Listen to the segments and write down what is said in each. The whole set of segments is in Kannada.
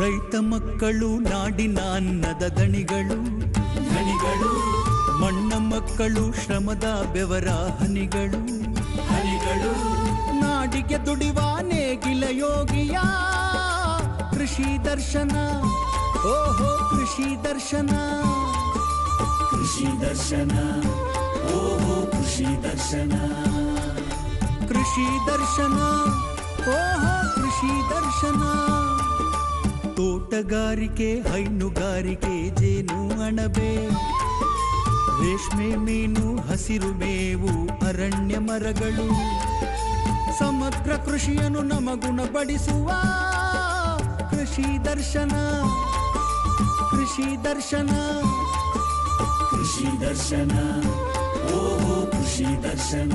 ರೈತ ಮಕ್ಕಳು ನಾಡಿನ ಅನ್ನದ ದಣಿಗಳು ದಣಿಗಳು ಮಣ್ಣ ಮಕ್ಕಳು ಶ್ರಮದ ಬೆವರ ಹನಿಗಳು. ಹನಿಗಳು ನಾಡಿಗೆ ದುಡಿವ ನೇಗಿಲ ಯೋಗಿಯ ಕೃಷಿ ದರ್ಶನ ಓಹೋ ಕೃಷಿ ದರ್ಶನ ಕೃಷಿ ದರ್ಶನ. ಓಹೋ ಕೃಷಿ ದರ್ಶನ. ಕೃಷಿ ದರ್ಶನ. ಓಹೋ ಕೃಷಿ ದರ್ಶನ. ತೋಟಗಾರಿಕೆ, ಹೈನುಗಾರಿಕೆ, ಜೇನು ಅಣಬೆ. ರೇಷ್ಮೆ ಮೀನು ಹಸಿರು ಮೇವು ಅರಣ್ಯ ಮರಗಳು. ಸಮಗ್ರ ಕೃಷಿಯನ್ನು ನಮಗುಣಪಡಿಸುವ ಕೃಷಿ ದರ್ಶನ ಕೃಷಿ ದರ್ಶನ. ಕೃಷಿ ದರ್ಶನ ಓಹೋ ಕೃಷಿ ದರ್ಶನ.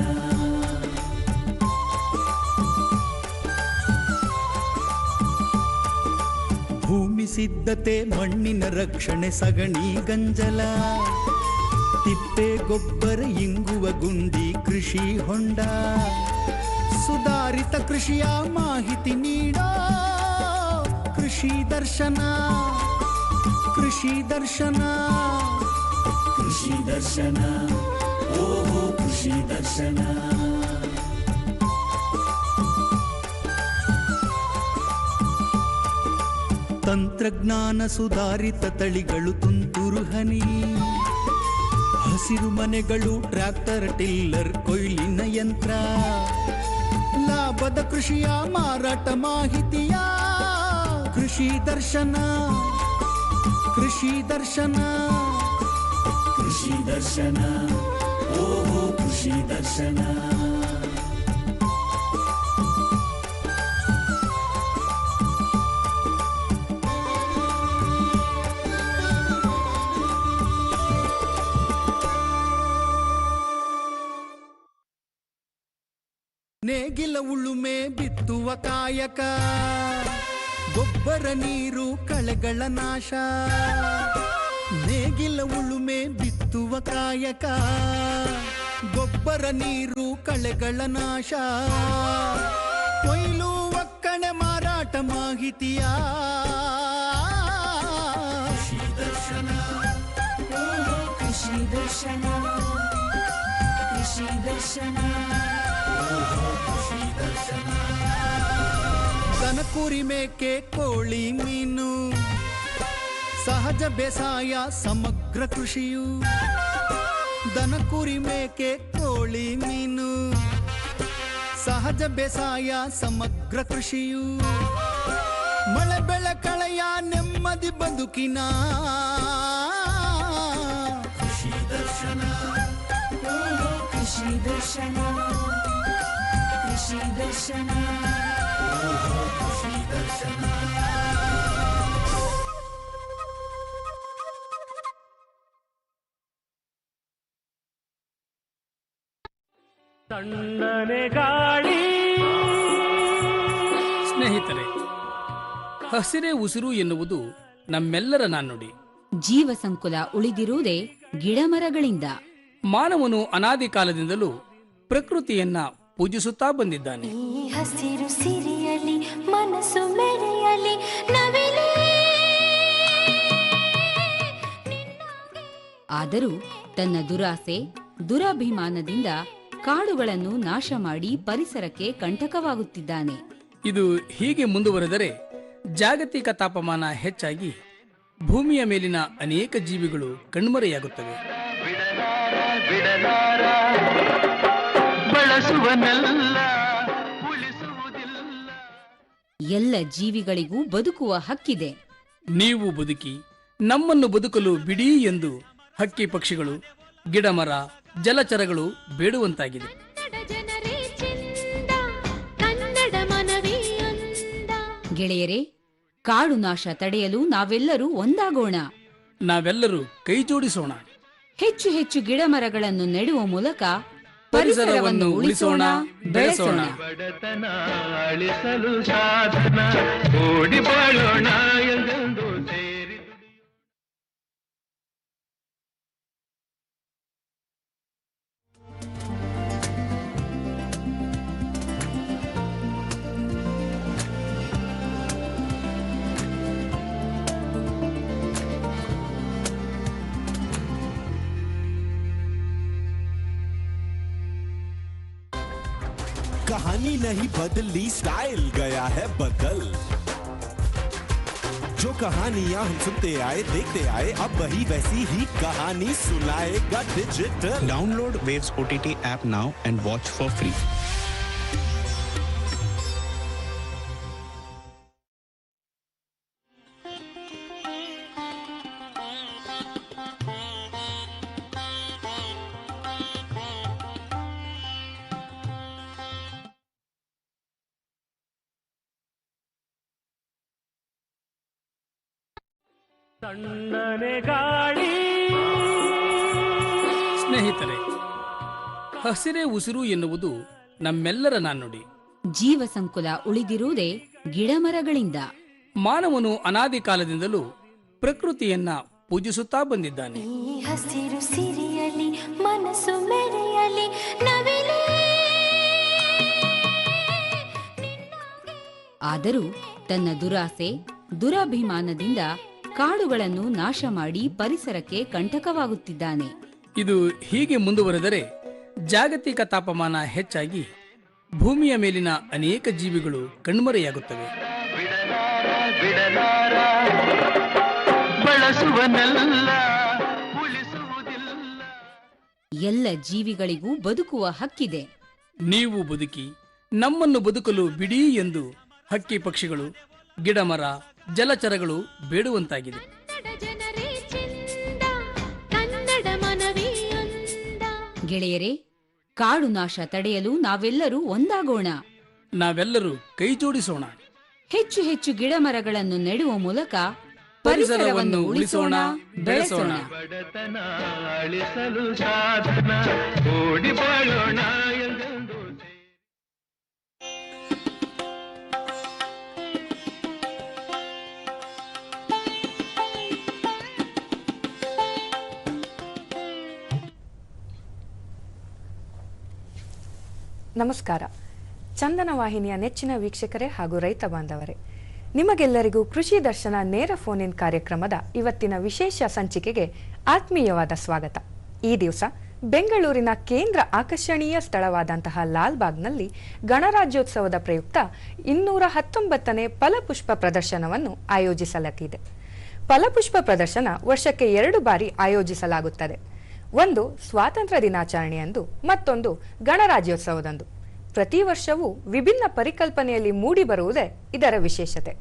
ಭೂಮಿ ಸಿದ್ಧತೆ ಮಣ್ಣಿನ ರಕ್ಷಣೆ ಸಗಣಿ ಗಂಜಲ. ತಿಪ್ಪೆ ಗೊಬ್ಬರ ಇಂಗುವ ಗುಂಡಿ ಕೃಷಿ ಹೊಂಡ. ಸುಧಾರಿತ ಕೃಷಿಯ ಮಾಹಿತಿ ನೀಡ. ಕೃಷಿ ದರ್ಶನ ಕೃಷಿ ದರ್ಶನ. ಕೃಷಿ ದರ್ಶನ ಓಹೋ ಕೃಷಿ ದರ್ಶನ. ತಂತ್ರಜ್ಞಾನ ಸುಧಾರಿತ ತಳಿಗಳು ತುಂತುರು ಹನಿ. ಹಸಿರು ಮನೆಗಳು, ಟ್ರ್ಯಾಕ್ಟರ್, ಟಿಲ್ಲರ್, ಕೊಯ್ಲಿನ ಯಂತ್ರ. ಲಾಭದ ಕೃಷಿಯ ಮಾರಾಟ ಮಾಹಿತಿಯ ಕೃಷಿ ದರ್ಶನ. ಕೃಷಿ ದರ್ಶನ. ಕೃಷಿ ದರ್ಶನ. ಓ ಕೃಷಿ ದರ್ಶನ. ಕಾಯಕ ಗೊಬ್ಬರ, ನೀರು, ಕಳೆಗಳ ನಾಶ. ನೇಗಿಲ ಉಳುಮೆ ಬಿತ್ತುವ ಕಾಯಕ. ಗೊಬ್ಬರ, ನೀರು, ಕಳೆಗಳ ನಾಶ. ಕೊಯ್ಲು, ಒಕ್ಕಣೆ, ಮಾರಾಟ ಮಾಹಿತಿಯ. ದರ್ಶನ. ಕೃಷಿ ದರ್ಶನ ಕೃಷಿ ದರ್ಶನ ದನ ಕುರಿ ಮೇಕೆ ಕೋಳಿ ಮೀನು, ಸಹಜ ಬೇಸಾಯ ಸಮಗ್ರ ಕೃಷಿಯು. ದನ ಕುರಿ ಮೇಕೆ ಕೋಳಿ ಮೀನು, ಸಹಜ ಬೇಸಾಯ ಸಮಗ್ರ ಕೃಷಿಯು. ಮಳೆ ಬೆಳೆ ಕಳೆಯ ನೆಮ್ಮದಿ ಬದುಕಿನ. ಕೃಷಿ ದರ್ಶನ ಕೃಷಿ ದರ್ಶನ ಕೃಷಿ ದರ್ಶನ. ತಣ್ಣನೆ ಗಾಳಿ. ಸ್ನೇಹಿತರೆ ಹಸಿರೇ ಉಸಿರು ಎನ್ನುವುದು ನಮ್ಮೆಲ್ಲರ ನಾಣ್ಣುಡಿ ಜೀವ ಸಂಕುಲ ಉಳಿದಿರುವುದೇ ಗಿಡಮರಗಳಿಂದ. ಮಾನವನು ಅನಾದಿ ಕಾಲದಿಂದಲೂ ಪ್ರಕೃತಿಯನ್ನ ಪೂಜಿಸುತ್ತಾ ಬಂದಿದ್ದಾನೆ. ಹಸಿರು ಸಿರಿಯಲಿ ಮನಸ್ಸು ಮೆರೆಯಲಿ ನವಿಲೇ ಆದರೂ ತನ್ನ ದುರಾಸೆ ದುರಾಭಿಮಾನದಿಂದ ಕಾಡುಗಳನ್ನು ನಾಶ ಮಾಡಿ ಪರಿಸರಕ್ಕೆ ಕಂಟಕವಾಗುತ್ತಿದ್ದಾನೆ. ಇದು ಹೀಗೆ ಮುಂದುವರೆದರೆ ಜಾಗತಿಕ ತಾಪಮಾನ ಹೆಚ್ಚಾಗಿ ಭೂಮಿಯ ಮೇಲಿನ ಅನೇಕ ಜೀವಿಗಳು ಕಣ್ಮರೆಯಾಗುತ್ತವೆ. ಬಿಡಲಾರ? ಬಳಸುವನೆಲ್ಲ ಉಳಿಸುವುದಿಲ್ಲ. ಎಲ್ಲ ಜೀವಿಗಳಿಗೂ ಬದುಕುವ ಹಕ್ಕಿದೆ. ನೀವು ಬದುಕಿ ನಮ್ಮನ್ನು ಬದುಕಲು ಬಿಡಿ ಎಂದು ಹಕ್ಕಿ ಪಕ್ಷಿಗಳು ಗಿಡಮರ ಜಲಚರಗಳು ಬೇಡುವಂತಾಗಿದೆ. ಜನರೇ ಚೆಂದ ಕನ್ನಡ ಮನವೇ ಗೆಳೆಯರೇ ಕಾಡು ನಾಶ ತಡೆಯಲು ನಾವೆಲ್ಲರೂ ಒಂದಾಗೋಣ. ನಾವೆಲ್ಲರೂ ಕೈ ಜೋಡಿಸೋಣ ಹೆಚ್ಚು ಹೆಚ್ಚು ಗಿಡ ಮರಗಳನ್ನು ನೆಡುವ ಮೂಲಕ ಪರಿಸರವನ್ನು ಉಳಿಸೋಣ, ಬೆಳೆಸೋಣ. ಬಡತನ ಅಳಿಸಲು ಸಾಧನ ಓಡಿ ಬಾಳೋಣ नहीं बदली स्टाइल गया है बदल जो कहानियाँ हम सुनते आए, देखते आए, अब वही वैसी ही कहानी सुनाएगा digital download Waves OTT app now and watch for free. ತಣ್ಣನೆ ಗಾಳಿ. ಸ್ನೇಹಿತರೆ ಹಸಿರೆ ಉಸಿರು ಎನ್ನುವುದು ನಮ್ಮೆಲ್ಲರ ನಾಣ್ಣುಡಿ ಜೀವ ಸಂಕುಲ ಉಳಿದಿರುವುದೇ ಗಿಡಮರಗಳಿಂದ. ಮಾನವನು ಅನಾದಿ ಕಾಲದಿಂದಲೂ ಪ್ರಕೃತಿಯನ್ನ ಪೂಜಿಸುತ್ತಾ ಬಂದಿದ್ದಾನೆ. ಹಸಿರು ಸಿರಿಯಲಿ ಮನಸ್ಸು ಮೆರೆಯಲಿ ನವಿಲೇ ಆದರೂ ತನ್ನ ದುರಾಸೆ ದುರಾಭಿಮಾನದಿಂದ ಕಾಡುಗಳನ್ನು ನಾಶ ಮಾಡಿ ಪರಿಸರಕ್ಕೆ ಕಂಟಕವಾಗುತ್ತಿದ್ದಾನೆ. ಇದು ಹೀಗೆ ಮುಂದುವರೆದರೆ ಜಾಗತಿಕ ತಾಪಮಾನ ಹೆಚ್ಚಾಗಿ ಭೂಮಿಯ ಮೇಲಿನ ಅನೇಕ ಜೀವಿಗಳು ಕಣ್ಮರೆಯಾಗುತ್ತವೆ. ಎಲ್ಲ ಜೀವಿಗಳಿಗೂ ಬದುಕುವ ಹಕ್ಕಿದೆ. ನೀವು ಬದುಕಿ ನಮ್ಮನ್ನು ಬದುಕಲು ಬಿಡಿ ಎಂದು ಹಕ್ಕಿ ಪಕ್ಷಿಗಳು ಗಿಡಮರ ಜಲಚರಗಳು ಬೇಡುವಂತಾಗಿದೆ. ಕನ್ನಡ ಜನರೇ ಚೆಂದ ಕನ್ನಡ ಮನವೇ ಗೆಳೆಯರೇ ಕಾಡು ನಾಶ ತಡೆಯಲು ನಾವೆಲ್ಲರೂ ಒಂದಾಗೋಣ. ನಾವೆಲ್ಲರೂ ಕೈ ಜೋಡಿಸೋಣ. ಹೆಚ್ಚು ಹೆಚ್ಚು ಗಿಡಮರಗಳನ್ನು ನೆಡುವ ಮೂಲಕ ಪರಿಸರವನ್ನು ಉಳಿಸೋಣ, ಬೆಳೆಸೋಣ. ಬಡತನ ಅಳಿಸಲು ಸಾಧನ ಓಡಿ ಬಾಳೋಣ ನಮಸ್ಕಾರ. ಚಂದನ ವಾಹಿನಿಯ ನೆಚ್ಚಿನ ವೀಕ್ಷಕರೇ ಹಾಗೂ ರೈತ ಬಾಂಧವರೇ, ನಿಮಗೆಲ್ಲರಿಗೂ ಕೃಷಿ ದರ್ಶನ ನೇರ ಫೋನ್ ಇನ್ ಕಾರ್ಯಕ್ರಮದ ಇವತ್ತಿನ ವಿಶೇಷ ಸಂಚಿಕೆಗೆ ಆತ್ಮೀಯವಾದ ಸ್ವಾಗತ. ಈ ದಿವಸ ಬೆಂಗಳೂರಿನ ಕೇಂದ್ರ ಆಕರ್ಷಣೀಯ ಸ್ಥಳವಾದಂತಹ ಲಾಲ್ಬಾಗ್ನಲ್ಲಿ ಗಣರಾಜ್ಯೋತ್ಸವದ ಪ್ರಯುಕ್ತ ಇನ್ನೂರ ಹತ್ತೊಂಬತ್ತನೇ ಫಲಪುಷ್ಪ ಪ್ರದರ್ಶನವನ್ನು ಆಯೋಜಿಸಲಾಗಿದೆ ಫಲಪುಷ್ಪ ಪ್ರದರ್ಶನ ವರ್ಷಕ್ಕೆ ಎರಡು ಬಾರಿ ಆಯೋಜಿಸಲಾಗುತ್ತದೆ. ಒಂದು ಸ್ವಾತಂತ್ರ್ಯ ದಿನಾಚರಣೆಯಂದು ಮತ್ತೊಂದು ಗಣರಾಜ್ಯೋತ್ಸವದಂದು. ಪ್ರತಿ ವರ್ಷವೂ ವಿಭಿನ್ನ ಪರಿಕಲ್ಪನೆಯಲ್ಲಿ ಮೂಡಿಬರುವುದೇ ಇದರ ವಿಶೇಷತೆ.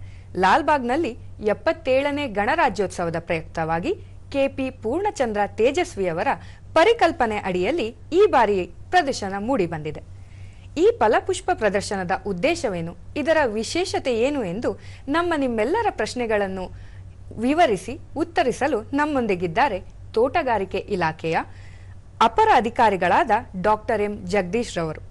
ಲಾಲ್ಬಾಗ್ನಲ್ಲಿ ಎಪ್ಪತ್ತೇಳನೇ ಗಣರಾಜ್ಯೋತ್ಸವದ ಪ್ರಯುಕ್ತವಾಗಿ ಕೆಪಿ ಪೂರ್ಣಚಂದ್ರ ತೇಜಸ್ವಿಯವರ ಪರಿಕಲ್ಪನೆ ಅಡಿಯಲ್ಲಿ ಈ ಬಾರಿ ಪ್ರದರ್ಶನ ಮೂಡಿಬಂದಿದೆ ಈ ಫಲಪುಷ್ಪ ಪ್ರದರ್ಶನದ ಉದ್ದೇಶವೇನು? ಇದರ ವಿಶೇಷತೆ ಏನು ಎಂದು ನಮ್ಮ ನಿಮ್ಮೆಲ್ಲರ ಪ್ರಶ್ನೆಗಳನ್ನು ವಿವರಿಸಿ ಉತ್ತರಿಸಲು ನಮ್ಮೊಂದಿಗಿದ್ದಾರೆ ತೋಟಗಾರಿಕೆ ಇಲಾಖೆಯ ಅಪರ ಅಧಿಕಾರಿಗಳಾದ ಡಾಕ್ಟರ್ ಎಂ ಜಗದೀಶ್ ರವರು.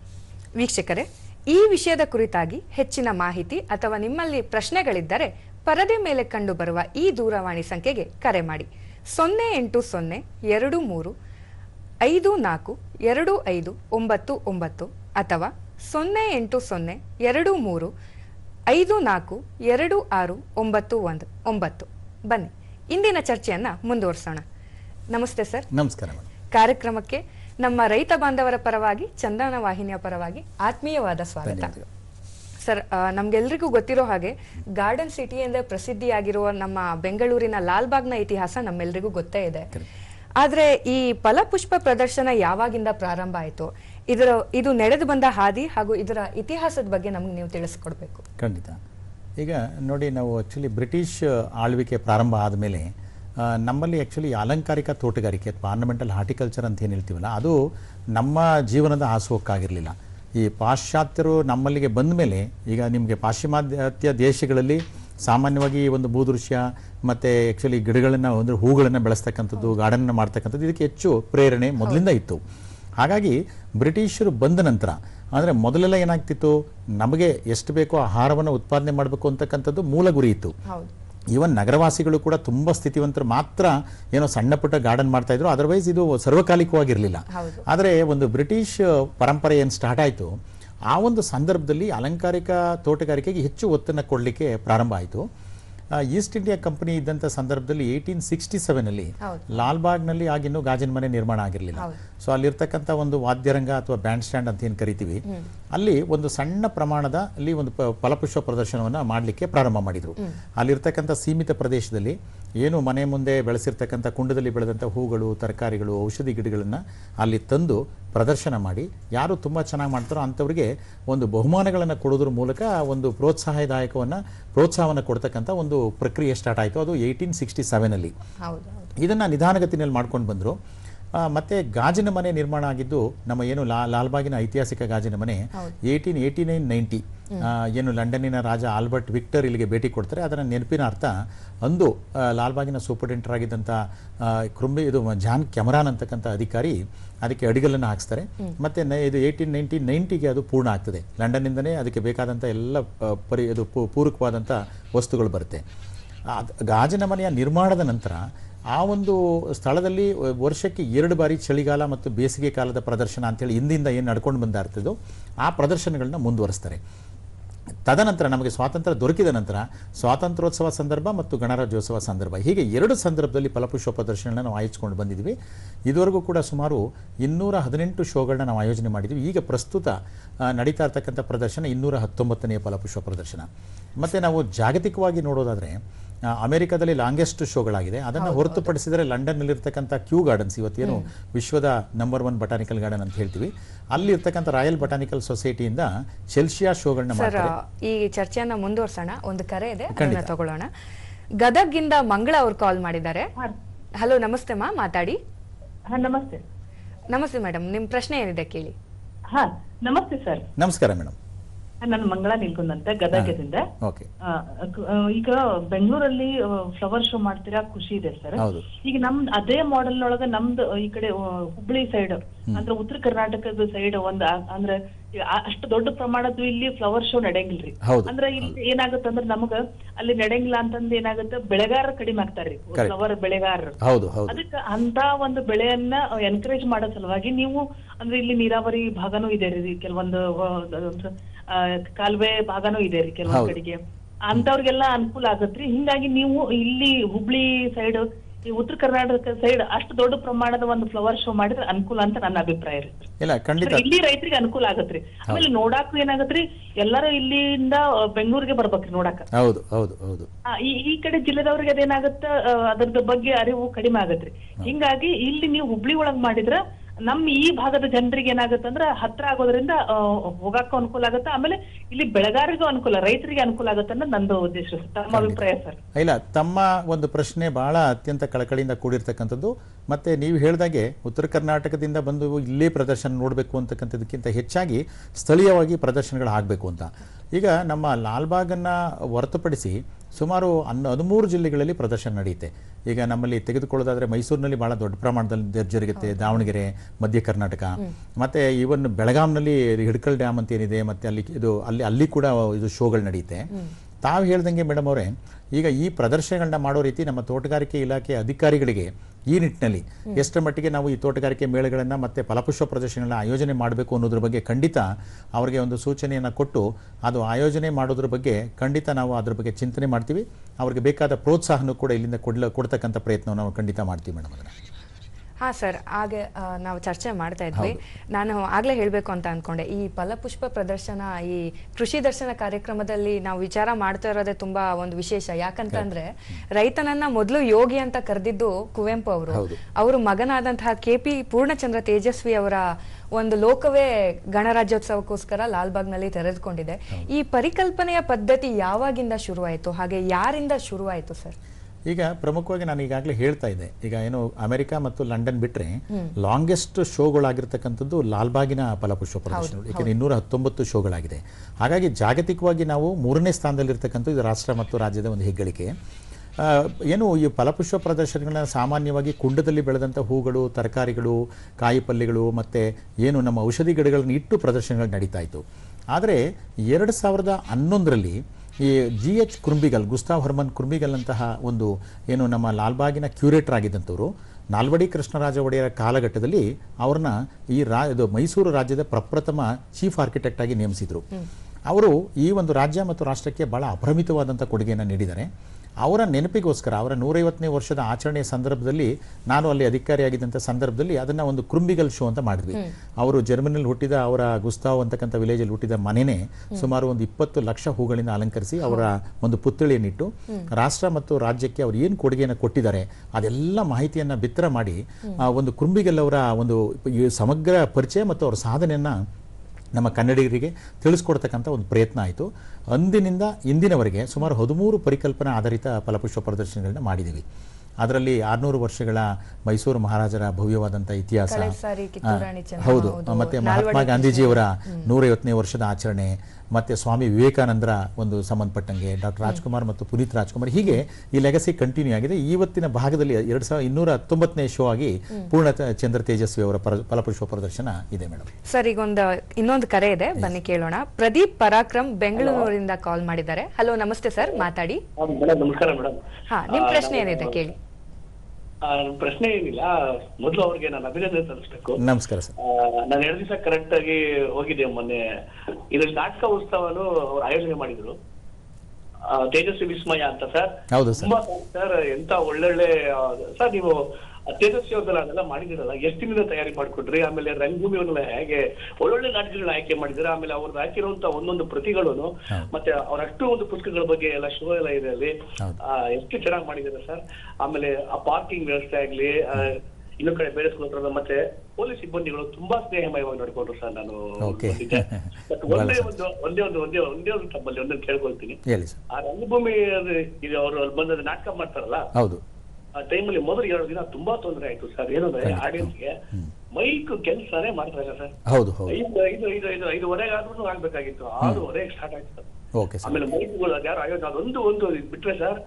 ವೀಕ್ಷಕರೇ, ಈ ವಿಷಯದ ಕುರಿತಾಗಿ ಹೆಚ್ಚಿನ ಮಾಹಿತಿ ಅಥವಾ ನಿಮ್ಮಲ್ಲಿ ಪ್ರಶ್ನೆಗಳಿದ್ದರೆ ಪರದೆ ಮೇಲೆ ಕಂಡುಬರುವ ಈ ದೂರವಾಣಿ ಸಂಖ್ಯೆಗೆ ಕರೆ ಮಾಡಿ. ಸೊನ್ನೆ ಎಂಟು ಸೊನ್ನೆ ಎರಡು ಮೂರು ಐದು ನಾಲ್ಕು ಎರಡು ಐದು ಒಂಬತ್ತು ಒಂಬತ್ತು ಅಥವಾ ಸೊನ್ನೆ ಎಂಟು ಸೊನ್ನೆ ಎರಡು ಮೂರು ಐದು ನಾಲ್ಕು ಎರಡು ಆರು ಒಂಬತ್ತು ಒಂದು ಒಂಬತ್ತು. ಬನ್ನಿ, ಇಂದಿನ ಚರ್ಚೆಯನ್ನ ಮುಂದುವರಿಸೋಣ. ನಮಸ್ತೆ ಸರ್. ನಮಸ್ಕಾರ ಕಾರ್ಯಕ್ರಮಕ್ಕೆ ನಮ್ಮ ರೈತ ಬಾಂಧವರ ಪರವಾಗಿ ಚಂದನ ವಾಹಿನಿಯ ಪರವಾಗಿ ಆತ್ಮೀಯವಾದ ಸ್ವಾಗತ. ಸರ್ ನಮ್ಗೆಲ್ರಿಗೂ ಗೊತ್ತಿರೋ ಹಾಗೆ ಗಾರ್ಡನ್ ಸಿಟಿ ಎಂದೇ ಪ್ರಸಿದ್ಧಿಯಾಗಿರುವ ನಮ್ಮ ಬೆಂಗಳೂರಿನ ಲಾಲ್ಬಾಗ್ನ ಇತಿಹಾಸ ನಮ್ಮೆಲ್ರಿಗೂ ಗೊತ್ತೇ ಇದೆ. ಆದ್ರೆ ಈ ಫಲಪುಷ್ಪ ಪ್ರದರ್ಶನ ಯಾವಾಗಿಂದ ಪ್ರಾರಂಭ ಆಯಿತು? ಇದರ ಇದು ನಡೆದು ಬಂದ ಹಾದಿ ಹಾಗೂ ಇದರ ಇತಿಹಾಸದ ಬಗ್ಗೆ ನಮ್ಗೆ ನೀವು ತಿಳಿಸ್ಕೊಡ್ಬೇಕು. ಖಂಡಿತ. ಈಗ ನೋಡಿ ನಾವು ಆಕ್ಚುಲಿ ಬ್ರಿಟಿಷ್ ಆಳ್ವಿಕೆ ಪ್ರಾರಂಭ ಆದಮೇಲೆ ನಮ್ಮಲ್ಲಿ ಆ್ಯಕ್ಚುಲಿ ಅಲಂಕಾರಿಕ ತೋಟಗಾರಿಕೆ ಅಥವಾ ಆರ್ನಮೆಂಟಲ್ ಹಾರ್ಟಿಕಲ್ಚರ್ ಅಂತ ಏನು ಹೇಳ್ತೀವಲ್ಲ, ಅದು ನಮ್ಮ ಜೀವನದ ಹಾಸುಹೊಕ್ಕಾಗಿರಲಿಲ್ಲ ಈ ಪಾಶ್ಚಾತ್ಯರು ನಮ್ಮಲ್ಲಿಗೆ ಬಂದ ಮೇಲೆ ಈಗ ನಿಮಗೆ ಪಾಶ್ಚಿಮಾತ್ಯ ದೇಶಗಳಲ್ಲಿ ಸಾಮಾನ್ಯವಾಗಿ ಒಂದು ಭೂದೃಶ್ಯ ಮತ್ತು ಆ್ಯಕ್ಚುಲಿ ಗಿಡಗಳನ್ನು ಅಂದರೆ ಹೂಗಳನ್ನು ಬೆಳೆಸ್ತಕ್ಕಂಥದ್ದು ಗಾರ್ಡನ್ನ ಮಾಡ್ತಕ್ಕಂಥದ್ದು, ಇದಕ್ಕೆ ಹೆಚ್ಚು ಪ್ರೇರಣೆ ಮೊದಲಿಂದ ಇತ್ತು. ಹಾಗಾಗಿ ಬ್ರಿಟಿಷರು ಬಂದ ನಂತರ, ಅಂದರೆ ಮೊದಲೆಲ್ಲ ಏನಾಗ್ತಿತ್ತು, ನಮಗೆ ಎಷ್ಟು ಬೇಕೋ ಆಹಾರವನ್ನು ಉತ್ಪಾದನೆ ಮಾಡಬೇಕು ಅಂತಕ್ಕಂಥದ್ದು ಮೂಲ ಗುರಿ ಇತ್ತು. ಈವನ್ ನಗರವಾಸಿಗಳು ಕೂಡ ತುಂಬ ಸ್ಥಿತಿವಂತರು ಮಾತ್ರ ಏನೋ ಸಣ್ಣ ಪುಟ್ಟ ಗಾರ್ಡನ್ ಮಾಡ್ತಾ ಇದ್ರು. ಅದರ್ವೈಸ್ ಇದು ಸರ್ವಕಾಲಿಕವಾಗಿರಲಿಲ್ಲ. ಆದರೆ ಒಂದು ಬ್ರಿಟಿಷ್ ಪರಂಪರೆ ಏನು ಸ್ಟಾರ್ಟ್ ಆಯಿತು ಆ ಒಂದು ಸಂದರ್ಭದಲ್ಲಿ ಅಲಂಕಾರಿಕ ತೋಟಗಾರಿಕೆಗೆ ಹೆಚ್ಚು ಒತ್ತನ್ನು ಕೊಡಲಿಕ್ಕೆ ಪ್ರಾರಂಭ ಆಯಿತು. ಈಸ್ಟ್ ಇಂಡಿಯಾ ಕಂಪನಿ ಇದ್ದಂಥ ಸಂದರ್ಭದಲ್ಲಿ ಏಯ್ಟೀನ್ ಸಿಕ್ಸ್ಟಿ ಸೆವೆನಲ್ಲಿ ಲಾಲ್ಬಾಗ್ ಲಾಲ್ಬಾಗ್ನಲ್ಲಿ ಆಗಿನ್ನೂ ಗಾಜಿನ ಮನೆ ನಿರ್ಮಾಣ ಆಗಿರಲಿಲ್ಲ. ಸೊ ಅಲ್ಲಿರ್ತಕ್ಕಂಥ ಒಂದು ವಾದ್ಯರಂಗ ಅಥವಾ ಬ್ಯಾಂಡ್ ಸ್ಟ್ಯಾಂಡ್ ಅಂತ ಏನು ಕರಿತೀವಿ ಅಲ್ಲಿ ಒಂದು ಸಣ್ಣ ಪ್ರಮಾಣದ ಅಲ್ಲಿ ಒಂದು ಫಲಪುಷ್ಪ ಪ್ರದರ್ಶನವನ್ನು ಮಾಡಲಿಕ್ಕೆ ಪ್ರಾರಂಭ ಮಾಡಿದರು. ಅಲ್ಲಿರ್ತಕ್ಕಂಥ ಸೀಮಿತ ಪ್ರದೇಶದಲ್ಲಿ ಏನು ಮನೆ ಮುಂದೆ ಬೆಳೆಸಿರ್ತಕ್ಕಂಥ ಕುಂಡದಲ್ಲಿ ಬೆಳೆದಂಥ ಹೂಗಳು ತರಕಾರಿಗಳು ಔಷಧಿ ಗಿಡಗಳನ್ನು ಅಲ್ಲಿ ತಂದು ಪ್ರದರ್ಶನ ಮಾಡಿ ಯಾರು ತುಂಬ ಚೆನ್ನಾಗಿ ಮಾಡ್ತಾರೋ ಅಂಥವ್ರಿಗೆ ಒಂದು ಬಹುಮಾನಗಳನ್ನು ಕೊಡೋದ್ರ ಮೂಲಕ ಒಂದು ಪ್ರೋತ್ಸಾಹದಾಯಕವನ್ನು ಪ್ರೋತ್ಸಾಹವನ್ನು ಕೊಡ್ತಕ್ಕಂಥ ಒಂದು ಪ್ರಕ್ರಿಯೆ ಸ್ಟಾರ್ಟ್ ಆಯಿತು. ಅದು ಏಯ್ಟೀನ್ ಸಿಕ್ಸ್ಟಿ ಸೆವೆನಲ್ಲಿ ಇದನ್ನು ನಿಧಾನಗತಿನಲ್ಲಿ ಮಾಡ್ಕೊಂಡು ಬಂದರು. ಮತ್ತೆ ಗಾಜಿನ ಮನೆ ನಿರ್ಮಾಣ ಆಗಿದ್ದು ನಮ್ಮ ಏನು ಲಾ ಲಾಲ್ಬಾಗಿನ ಐತಿಹಾಸಿಕ ಗಾಜಿನ ಮನೆ ಏಯ್ಟೀನ್ ಏಯ್ಟಿ ನೈನ್ ನೈಂಟಿ ಏನು ಲಂಡನ್ನಿನ ರಾಜ ಆಲ್ಬರ್ಟ್ ವಿಕ್ಟರ್ ಇಲ್ಲಿಗೆ ಭೇಟಿ ಕೊಡ್ತಾರೆ. ಅದರ ನೆನಪಿನ ಅರ್ಥ ಅಂದು ಲಾಲ್ಬಾಗಿನ ಸೂಪರಿಂಟೆಂಡರ್ ಆಗಿದ್ದಂಥ ಕೃಂಬಿ ಇದು ಜಾನ್ ಕ್ಯಾಮರಾನ್ ಅಂತಕ್ಕಂಥ ಅಧಿಕಾರಿ ಅದಕ್ಕೆ ಅಡಿಗಲನ್ನು ಹಾಕ್ಸ್ತಾರೆ. ಮತ್ತೆ ಇದು ಏಯ್ಟೀನ್ ನೈಂಟಿ ನೈಂಟಿಗೆ ಅದು ಪೂರ್ಣ ಆಗ್ತದೆ. ಲಂಡನ್ನಿಂದನೇ ಅದಕ್ಕೆ ಬೇಕಾದಂಥ ಎಲ್ಲ ಪರಿ ಇದು ಪೂರಕವಾದಂಥ ವಸ್ತುಗಳು ಬರುತ್ತೆ. ಅದ್- ಗಾಜಿನ ಮನೆಯ ನಿರ್ಮಾಣದ ನಂತರ ಆ ಒಂದು ಸ್ಥಳದಲ್ಲಿ ವರ್ಷಕ್ಕೆ ಎರಡು ಬಾರಿ ಚಳಿಗಾಲ ಮತ್ತು ಬೇಸಿಗೆ ಕಾಲದ ಪ್ರದರ್ಶನ ಅಂತೇಳಿ ಹಿಂದಿಂದ ಏನು ನಡ್ಕೊಂಡು ಬಂದ ಇರ್ತದೋ ಆ ಪ್ರದರ್ಶನಗಳನ್ನ ಮುಂದುವರಿಸ್ತಾರೆ. ತದನಂತರ ನಮಗೆ ಸ್ವಾತಂತ್ರ್ಯ ದೊರಕಿದ ನಂತರ ಸ್ವಾತಂತ್ರ್ಯೋತ್ಸವ ಸಂದರ್ಭ ಮತ್ತು ಗಣರಾಜ್ಯೋತ್ಸವ ಸಂದರ್ಭ, ಹೀಗೆ ಎರಡು ಸಂದರ್ಭದಲ್ಲಿ ಫಲಪುಷ್ಪ ಪ್ರದರ್ಶನಗಳನ್ನ ನಾವು ಆಯೋಜಿಸ್ಕೊಂಡು ಬಂದಿದ್ವಿ. ಇದುವರೆಗೂ ಕೂಡ ಸುಮಾರು ಇನ್ನೂರ ಹದಿನೆಂಟು ಶೋಗಳನ್ನ ನಾವು ಆಯೋಜನೆ ಮಾಡಿದ್ವಿ. ಈಗ ಪ್ರಸ್ತುತ ನಡೀತಾ ಇರ್ತಕ್ಕಂಥ ಪ್ರದರ್ಶನ ಇನ್ನೂರ ಹತ್ತೊಂಬತ್ತನೆಯ ಫಲಪುಷ್ಪ ಪ್ರದರ್ಶನ. ಮತ್ತು ನಾವು ಜಾಗತಿಕವಾಗಿ ನೋಡೋದಾದರೆ ಅಮೆರಿಕದಲ್ಲಿ ಲಾಂಗೆಸ್ಟ್ ಶೋಗಳಾಗಿದೆ. ಅದನ್ನು ಹೊರತುಪಡಿಸಿದರೆ ಲಂಡನ್ನಲ್ಲಿರ್ತಕ್ಕಂಥ ಕ್ಯೂ ಗಾರ್ಡನ್ಸ್. ಇವತ್ತೇನು ವಿಶ್ವದ ನಂಬರ್ ಒನ್ ಬಟಾನಿಕಲ್ ಗಾರ್ಡನ್ ಅಂತ ಹೇಳ್ತೀವಿ. ಅಲ್ಲಿ ಇರ್ತಕ್ಕಂಥ ರಾಯಲ್ ಬಟಾನಿಕಲ್ ಸೊಸೈಟಿಯಿಂದ ಚೆಲ್ಸಿಯಾ ಶೋಗಳನ್ನ ಮಾಡ್ತಾರೆ. ಈ ಚರ್ಚೆಯನ್ನ ಮುಂದುವರ್ಸೋಣ. ಒಂದು ಕರೆ ಇದೆ. ತಗೊಳ್ಳೋಣ. ಗದಗಿಂದ ಮಂಗಳ ಅವರು ಕಾಲ್ ಮಾಡಿದ್ದಾರೆ. ಹಲೋ ನಮಸ್ತೆ ಮಾ ಮಾತಾಡಿ. ಹಾ ನಮಸ್ತೆ. ನಮಸ್ತೆ ಮೇಡಮ್ ನಿಮ್ ಪ್ರಶ್ನೆ ಏನಿದೆ ಕೇಳಿ. ಹಾ ನಮಸ್ತೆ ಸರ್. ನಮಸ್ಕಾರ ಮೇಡಮ್ ನಾನು ಮಂಗಳ ನಿಲ್ಕೊಂಡಂತೆ ಗದಗದಿಂದ. ಓಕೆ ಈಗ ಬೆಂಗಳೂರಲ್ಲಿ ಫ್ಲವರ್ ಶೋ ಮಾಡ್ತೀರಾ? ಖುಷಿ ಇದೆ ಸರ್. ಈಗ ನಮ್ ಅದೇ ಮಾಡೆಲ್ ಒಳಗ ನಮ್ದು ಈ ಕಡೆ ಹುಬ್ಳಿ ಸೈಡ್ ಅಂದ್ರೆ ಉತ್ತರ ಕರ್ನಾಟಕದ ಸೈಡ್ ಒಂದ್ ಅಂದ್ರೆ ಅಷ್ಟು ದೊಡ್ಡ ಪ್ರಮಾಣದ್ದು ಇಲ್ಲಿ ಫ್ಲವರ್ ಶೋ ನಡೆಯಂಗಿಲ್ರಿ. ಅಂದ್ರೆ ಇಲ್ಲಿ ಏನಾಗುತ್ತೆ ಅಂದ್ರೆ ನಮಗ ಅಲ್ಲಿ ನಡೆಯಂಗಿಲ್ಲ ಅಂತಂದ್ ಏನಾಗುತ್ತೆ ಬೆಳೆಗಾರರು ಕಡಿಮೆ ಆಗ್ತಾರ್ರಿ. ಫ್ಲವರ್ ಬೆಳೆಗಾರರು. ಅದಕ್ಕೆ ಅಂತ ಒಂದು ಬೆಳೆಯನ್ನ ಎನ್ಕರೇಜ್ ಮಾಡೋ ಸಲುವಾಗಿ ನೀವು ಅಂದ್ರೆ ಇಲ್ಲಿ ನೀರಾವರಿ ಭಾಗನೂ ಇದೆ ರೀ ಕೆಲವೊಂದು ಕಾಲುವೆ ಭಾಗನೂ ಇದೆ ರೀ ಕೆಲವೊಂದ್. ಕಡೆಗೆ. ಅಂತವ್ರಿಗೆಲ್ಲ ಅನುಕೂಲ ಆಗತ್ರಿ. ಹಿಂಗಾಗಿ ನೀವು ಇಲ್ಲಿ ಹುಬ್ಳಿ ಸೈಡ್ ಈ ಉತ್ತರ ಕರ್ನಾಟಕ ಸೈಡ್ ಅಷ್ಟು ದೊಡ್ಡ ಪ್ರಮಾಣದ ಒಂದು ಫ್ಲವರ್ ಶೋ ಮಾಡಿದ್ರೆ ಅನುಕೂಲ ಅಂತ ನನ್ನ ಅಭಿಪ್ರಾಯ ರೀ. ಇಲ್ಲ ಖಂಡಿತ. ಇಲ್ಲಿ ರೈತರಿಗೆ ಅನುಕೂಲ ಆಗತ್ರಿ. ಆಮೇಲೆ ನೋಡಾಕು ಏನಾಗತ್ರಿ ಎಲ್ಲರೂ ಇಲ್ಲಿಂದ ಬೆಂಗಳೂರಿಗೆ ಬರ್ಬೇಕ್ರಿ ನೋಡಾಕ. ಹೌದು ಹೌದು ಹೌದು. ಈ ಈ ಕಡೆ ಜಿಲ್ಲೆದವ್ರಿಗೆ ಅದೇನಾಗತ್ತ ಆ, ಅದ್ರದ್ದು ಬಗ್ಗೆ ಅರಿವು ಕಡಿಮೆ ಆಗತ್ರಿ. ಹಿಂಗಾಗಿ ಇಲ್ಲಿ ನೀವು ಹುಬ್ಳಿ ಒಳಗ್ ಮಾಡಿದ್ರ ನಮ್ ಈ ಭಾಗದ ಜನರಿಗೆ ಏನಾಗತ್ತಂದ್ರ ಹತ್ರ ಆಗೋದ್ರಿಂದ ಆ, ಹೋಗಾಕ ಅನುಕೂಲ ಆಗುತ್ತೆ. ಆಮೇಲೆ ಇಲ್ಲಿ ಬೆಳೆಗಾರರಿಗೂ ಅನುಕೂಲ ರೈತರಿಗೆ ಅನುಕೂಲ ಆಗುತ್ತೆ ಅನ್ನೋದು ನಂದು ಉದ್ದೇಶ. ತಮ್ಮ ಅಭಿಪ್ರಾಯ ಸರ್. ಇಲ್ಲ ತಮ್ಮ ಒಂದು ಪ್ರಶ್ನೆ ಬಹಳ ಅತ್ಯಂತ ಕಳಕಳಿಯಿಂದ ಕೂಡಿರ್ತಕ್ಕಂಥದ್ದು. ಮತ್ತೆ ನೀವು ಹೇಳಿದಾಗೆ ಉತ್ತರ ಕರ್ನಾಟಕದಿಂದ ಬಂದು ಇಲ್ಲೇ ಪ್ರದರ್ಶನ ನೋಡಬೇಕು ಅಂತಕ್ಕಂಥದಕ್ಕಿಂತ ಹೆಚ್ಚಾಗಿ ಸ್ಥಳೀಯವಾಗಿ ಪ್ರದರ್ಶನಗಳು ಆಗಬೇಕು ಅಂತ. ಈಗ ನಮ್ಮ ಲಾಲ್ಬಾಗನ್ನು ಹೊರತುಪಡಿಸಿ ಸುಮಾರು ಹನ್ನ ಹದಿಮೂರು ಜಿಲ್ಲೆಗಳಲ್ಲಿ ಪ್ರದರ್ಶನ ನಡೆಯುತ್ತೆ. ಈಗ ನಮ್ಮಲ್ಲಿ ತೆಗೆದುಕೊಳ್ಳೋದಾದ್ರೆ ಮೈಸೂರಿನಲ್ಲಿ ಬಹಳ ದೊಡ್ಡ ಪ್ರಮಾಣದಲ್ಲಿ ಜರುಗುತ್ತೆ ದಾವಣಗೆರೆ ಮಧ್ಯ ಕರ್ನಾಟಕ. ಮತ್ತೆ ಈವನ್ ಬೆಳಗಾಂನಲ್ಲಿ ಹಿಡ್ಕಲ್ ಡ್ಯಾಮ್ ಅಂತ ಏನಿದೆ ಮತ್ತೆ ಅಲ್ಲಿ ಇದು ಅಲ್ಲಿ ಅಲ್ಲಿ ಕೂಡ ಇದು ಶೋಗಳು ನಡೆಯುತ್ತೆ. ತಾವು ಹೇಳ್ದಂಗೆ ಮೇಡಮ್ ಅವರೇ ಈಗ ಈ ಪ್ರದರ್ಶನಗಳನ್ನ ಮಾಡೋ ರೀತಿ ನಮ್ಮ ತೋಟಗಾರಿಕೆ ಇಲಾಖೆ ಅಧಿಕಾರಿಗಳಿಗೆ ಈ ನಿಟ್ಟಿನಲ್ಲಿ ಎಷ್ಟರ ಮಟ್ಟಿಗೆ ನಾವು ಈ ತೋಟಗಾರಿಕೆ ಮೇಳಗಳನ್ನು ಮತ್ತು ಫಲಪುಷ್ಪ ಪ್ರದರ್ಶನಗಳನ್ನ ಆಯೋಜನೆ ಮಾಡಬೇಕು ಅನ್ನೋದ್ರ ಬಗ್ಗೆ ಖಂಡಿತ ಅವರಿಗೆ ಒಂದು ಸೂಚನೆಯನ್ನು ಕೊಟ್ಟು ಅದು ಆಯೋಜನೆ ಮಾಡೋದ್ರ ಬಗ್ಗೆ ಖಂಡಿತ ನಾವು ಅದ್ರ ಬಗ್ಗೆ ಚಿಂತನೆ ಮಾಡ್ತೀವಿ. ಅವ್ರಿಗೆ ಬೇಕಾದ ಪ್ರೋತ್ಸಾಹನೂ ಕೂಡ ಇಲ್ಲಿಂದ ಕೊಡ್ಲ ಕೊಡ್ತಕ್ಕಂಥ ಪ್ರಯತ್ನವನ್ನು ನಾವು ಖಂಡಿತ ಮಾಡ್ತೀವಿ ಮೇಡಮ್ ಅದನ್ನು ಹಾ ಸರ್ ಹಾಗೆ ನಾವು ಚರ್ಚೆ ಮಾಡ್ತಾ ಇದ್ವಿ. ನಾನು ಆಗ್ಲೇ ಹೇಳಬೇಕು ಅಂತ ಅನ್ಕೊಂಡೆ. ಈ ಫಲಪುಷ್ಪ ಪ್ರದರ್ಶನ ಈ ಕೃಷಿ ದರ್ಶನ ಕಾರ್ಯಕ್ರಮದಲ್ಲಿ ನಾವು ವಿಚಾರ ಮಾಡ್ತಾ ಇರೋದೇ ತುಂಬಾ ಒಂದು ವಿಶೇಷ. ಯಾಕಂತಂದ್ರೆ ರೈತನನ್ನ ಮೊದಲು ಯೋಗಿ ಅಂತ ಕರೆದಿದ್ದು ಕುವೆಂಪು ಅವರು. ಅವರು ಮಗನಾದಂತಹ ಕೆ ಪಿ ಪೂರ್ಣಚಂದ್ರ ತೇಜಸ್ವಿ ಅವರ ಒಂದು ಲೋಕವೇ ಗಣರಾಜ್ಯೋತ್ಸವಕ್ಕೋಸ್ಕರ ಲಾಲ್ಬಾಗ್ನಲ್ಲಿ ತೆರೆದುಕೊಂಡಿದೆ. ಈ ಪರಿಕಲ್ಪನೆಯ ಪದ್ಧತಿ ಯಾವಾಗಿಂದ ಶುರುವಾಯಿತು? ಹಾಗೆ ಯಾರಿಂದ ಶುರುವಾಯಿತು ಸರ್? ಈಗ ಪ್ರಮುಖವಾಗಿ ನಾನು ಈಗಾಗಲೇ ಹೇಳ್ತಾ ಇದ್ದೆ. ಈಗ ಏನು ಅಮೆರಿಕ ಮತ್ತು ಲಂಡನ್ ಬಿಟ್ಟರೆ ಲಾಂಗೆಸ್ಟ್ ಶೋಗಳಾಗಿರ್ತಕ್ಕಂಥದ್ದು ಲಾಲ್ಬಾಗಿನ ಫಲಪುಷ್ಪ ಪ್ರದರ್ಶನಗಳು ಏಕೆಂದರೆ ಇನ್ನೂರ ಹತ್ತೊಂಬತ್ತು ಶೋಗಳಾಗಿದೆ. ಹಾಗಾಗಿ ಜಾಗತಿಕವಾಗಿ ನಾವು ಮೂರನೇ ಸ್ಥಾನದಲ್ಲಿರ್ತಕ್ಕಂಥ ಇದು ರಾಷ್ಟ್ರ ಮತ್ತು ರಾಜ್ಯದ ಒಂದು ಹೆಗ್ಗಳಿಕೆ. ಏನು ಈ ಫಲಪುಷ್ಪ ಪ್ರದರ್ಶನಗಳನ್ನ ಸಾಮಾನ್ಯವಾಗಿ ಕುಂಡದಲ್ಲಿ ಬೆಳೆದಂಥ ಹೂಗಳು ತರಕಾರಿಗಳು ಕಾಯಿ ಪಲ್ಯಗಳು ಮತ್ತು ಏನು ನಮ್ಮ ಔಷಧಿ ಗಿಡಗಳನ್ನ ಇಟ್ಟು ಪ್ರದರ್ಶನಗಳು ನಡೀತಾ ಇತ್ತು. ಆದರೆ ಎರಡು ಸಾವಿರದ ಹನ್ನೊಂದರಲ್ಲಿ ಈ G H Krumbiegel Gustav Hermann Krumbiegel ಅಂತಹ ಒಂದು ಏನು ನಮ್ಮ ಲಾಲ್ಬಾಗಿನ ಕ್ಯೂರೇಟರ್ ಆಗಿದ್ದಂಥವರು ನಾಲ್ವಡಿ ಕೃಷ್ಣರಾಜ ಒಡೆಯರ ಕಾಲಘಟ್ಟದಲ್ಲಿ ಅವ್ರನ್ನ ಈ ರಾ ಇದು ಮೈಸೂರು ರಾಜ್ಯದ ಪ್ರಪ್ರಥಮ ಚೀಫ್ ಆರ್ಕಿಟೆಕ್ಟ್ ಆಗಿ ನೇಮಿಸಿದರು. ಅವರು ಈ ಒಂದು ರಾಜ್ಯ ಮತ್ತು ರಾಷ್ಟ್ರಕ್ಕೆ ಬಹಳ ಅಪರಿಮಿತವಾದಂಥ ಕೊಡುಗೆಯನ್ನು ನೀಡಿದ್ದಾರೆ. ಅವರ ನೆನಪಿಗೋಸ್ಕರ ಅವರ ನೂರೈವತ್ತನೇ ವರ್ಷದ ಆಚರಣೆಯ ಸಂದರ್ಭದಲ್ಲಿ ನಾನು ಅಲ್ಲಿ ಅಧಿಕಾರಿಯಾಗಿದ್ದಂಥ ಸಂದರ್ಭದಲ್ಲಿ ಅದನ್ನು ಒಂದು ಕೃಂಬಿಗಲ್ ಶೋ ಅಂತ ಮಾಡಿದ್ವಿ. ಅವರು ಜರ್ಮನಿಯಲ್ಲಿ ಹುಟ್ಟಿದ ಅವರ ಗುಸ್ತಾವ್ ಅಂತಕ್ಕಂಥ ವಿಲೇಜಲ್ಲಿ ಹುಟ್ಟಿದ ಮನೆನೇ ಸುಮಾರು ಒಂದು ಇಪ್ಪತ್ತು ಲಕ್ಷ ಹೂಗಳಿಂದ ಅಲಂಕರಿಸಿ ಅವರ ಒಂದು ಪುತ್ಥಳಿಯನ್ನಿಟ್ಟು ರಾಷ್ಟ್ರ ಮತ್ತು ರಾಜ್ಯಕ್ಕೆ ಅವರು ಏನು ಕೊಡುಗೆಯನ್ನು ಕೊಟ್ಟಿದ್ದಾರೆ ಅದೆಲ್ಲ ಮಾಹಿತಿಯನ್ನು ಬಿತ್ತರ ಮಾಡಿ ಆ ಒಂದು ಕೃಂಬಿಗಲ್ ಅವರ ಒಂದು ಸಮಗ್ರ ಪರಿಚಯ ಮತ್ತು ಅವರ ಸಾಧನೆಯನ್ನು ನಮ್ಮ ಕನ್ನಡಿಗರಿಗೆ ತಿಳಿಸ್ಕೊಡ್ತಕ್ಕಂಥ ಒಂದು ಪ್ರಯತ್ನ ಆಯಿತು. ಅಂದಿನಿಂದ ಇಂದಿನವರೆಗೆ ಸುಮಾರು ಹದಿಮೂರು ಪರಿಕಲ್ಪನಾ ಆಧಾರಿತ ಫಲಪುಷ್ಪ ಪ್ರದರ್ಶನಗಳನ್ನ ಮಾಡಿದ್ದೀವಿ ಅದರಲ್ಲಿ ಆರ್ನೂರು ವರ್ಷಗಳ ಮೈಸೂರು ಮಹಾರಾಜರ ಭವ್ಯವಾದಂಥ ಇತಿಹಾಸ ಹೌದು. ಮತ್ತೆ ಮಹಾತ್ಮ ಗಾಂಧೀಜಿಯವರ ನೂರೈವತ್ತನೇ ವರ್ಷದ ಆಚರಣೆ ಮತ್ತೆ ಸ್ವಾಮಿ ವಿವೇಕಾನಂದರ ಒಂದು ಸಂಬಂಧಪಟ್ಟಂಗೆ ಡಾಕ್ಟರ್ ರಾಜ್ಕುಮಾರ್ ಮತ್ತು ಪುನೀತ್ ರಾಜ್ಕುಮಾರ್. ಹೀಗೆ ಈ ಲೆಗಸಿ ಕಂಟಿನ್ಯೂ ಆಗಿದೆ. ಇವತ್ತಿನ ಭಾಗದಲ್ಲಿ ಎರಡ್ ಸಾವಿರದ ಇನ್ನೂರ ಹತ್ತೊಂಬತ್ತನೇ ಶೋ ಆಗಿ ಪೂರ್ಣ ಚಂದ್ರ ತೇಜಸ್ವಿ ಅವರ ಪರ- ಫಲಪುಷ್ಪ ಪ್ರದರ್ಶನ ಇದೆ ಮೇಡಮ್ ಸರ್ ಈಗ ಒಂದು ಇನ್ನೊಂದು ಕರೆ ಇದೆ. ಬನ್ನಿ ಕೇಳೋಣ. ಪ್ರದೀಪ್ ಪರಾಕ್ರಮ್ ಬೆಂಗಳೂರಿನಿಂದ ಕಾಲ್ ಮಾಡಿದ್ದಾರೆ. ಹಲೋ ನಮಸ್ತೆ ಸರ್ ಮಾತಾಡಿ. ನಮಸ್ಕಾರ ಮೇಡಮ್ ಹಾ ನಿಮ್ ಪ್ರಶ್ನೆ ಏನಿದೆ ಕೇಳಿ. ಪ್ರಶ್ನೆ ಏನಿಲ್ಲ. ಮೊದಲು ಅವ್ರಿಗೆ ನಾನು ಅಭಿನಂದನೆ ಸಲ್ಲಿಸ್ಬೇಕು. ನಮಸ್ಕಾರ ಸರ್. ನಾನು ಎರಡು ದಿವಸ ಕರೆಕ್ಟ್ ಆಗಿ ಹೋಗಿದ್ದೆ ಮೊನ್ನೆ. ಇದ್ರಲ್ಲಿ ನಾಟಕ ಉತ್ಸವನು ಅವ್ರು ಆಯೋಜನೆ ಮಾಡಿದ್ರು. ತೇಜಸ್ವಿ ವಿಸ್ಮಯ ಅಂತ ಸರ್. ತುಂಬಾ ಸರ್ ಎಂತ ಒಳ್ಳೊಳ್ಳೆ ಸರ್ ನೀವು ತೇಜಸ್ವಿ ಅವ್ರನ್ನೆಲ್ಲ ಅದೆಲ್ಲ ಮಾಡಿದಿರಲ್ಲ ಎಷ್ಟು ದಿನದ ತಯಾರಿ ಮಾಡ್ಕೊಟ್ರಿ ಆಮೇಲೆ ರಂಗಭೂಮಿಯವ್ರನ್ನ ಹೇಗೆ ಒಳ್ಳೊಳ್ಳೆ ನಾಟಕಗಳನ್ನ ಆಯ್ಕೆ ಮಾಡಿದಿರ ಆಮೇಲೆ ಅವ್ರದ್ದು ಹಾಕಿರುವಂತ ಒಂದೊಂದು ಪ್ರತಿಗಳು ಮತ್ತೆ ಅವ್ರ ಅಷ್ಟು ಒಂದು ಪುಸ್ತಕಗಳ ಬಗ್ಗೆ ಎಲ್ಲ ಶೋ ಎಲ್ಲ ಇದೆ ಅಲ್ಲಿ. ಎಷ್ಟು ಚೆನ್ನಾಗಿ ಮಾಡಿದ್ದಾರೆ ಸರ್? ಆಮೇಲೆ ಆ ಪಾರ್ಕಿಂಗ್ ವ್ಯವಸ್ಥೆ ಆಗ್ಲಿ ಆ, ಇನ್ನೊಂದ್ ಕಡೆ ಬೇರೆ ಸ್ಕೂಲ್ ಮತ್ತೆ ಪೊಲೀಸ್ ಸಿಬ್ಬಂದಿಗಳು ತುಂಬಾ ಸ್ನೇಹಮಯವಾಗಿ ನೋಡ್ಕೊಂಡ್ರು ಸರ್ ನಾನು. ಒಂದೇ ಒಂದು ಒಂದೇ ಒಂದು ಒಂದೇ ಒಂದೇ ಒಂದು ತಮ್ಮಲ್ಲಿ ಒಂದೊಂದು ಕೇಳ್ಕೊಳ್ತೀನಿ. ಆ ರಂಗಭೂಮಿ ಅವರು ಅಲ್ಲಿ ಬಂದ ನಾಟಕ ಮಾಡ್ತಾರಲ್ಲ? ಹೌದು. ಆ ಟೈಮಲ್ಲಿ ಮೊದಲು ಎರಡು ದಿನ ತುಂಬಾ ತೊಂದರೆ ಆಯ್ತು ಸರ್. ಏನಂದ್ರೆ ಆಡಿಯನ್ಸ್ಗೆ ಮೈಕ್ ಕೆಲಸನೇ ಮಾಡ್ತಾ ಇಲ್ಲ ಸರ್. ಹೌದು ಹೌದು. ಐದು ಐದು ಐದು ಐದು ಐದುವರೆಗೆ ಆದ್ರೂ ಆಗ್ಬೇಕಾಗಿತ್ತು ಆರೂವರೆಗೆ ಸ್ಟಾರ್ಟ್ ಆಯ್ತು ಸರ್. Okay sir. ಆಮೇಲೆ ಮೈಕ್ಗಳು ಯಾರು ಆಯೋಜನೆ ಅದೊಂದು ಒಂದು ಬಿಟ್ರೆ ಸರ್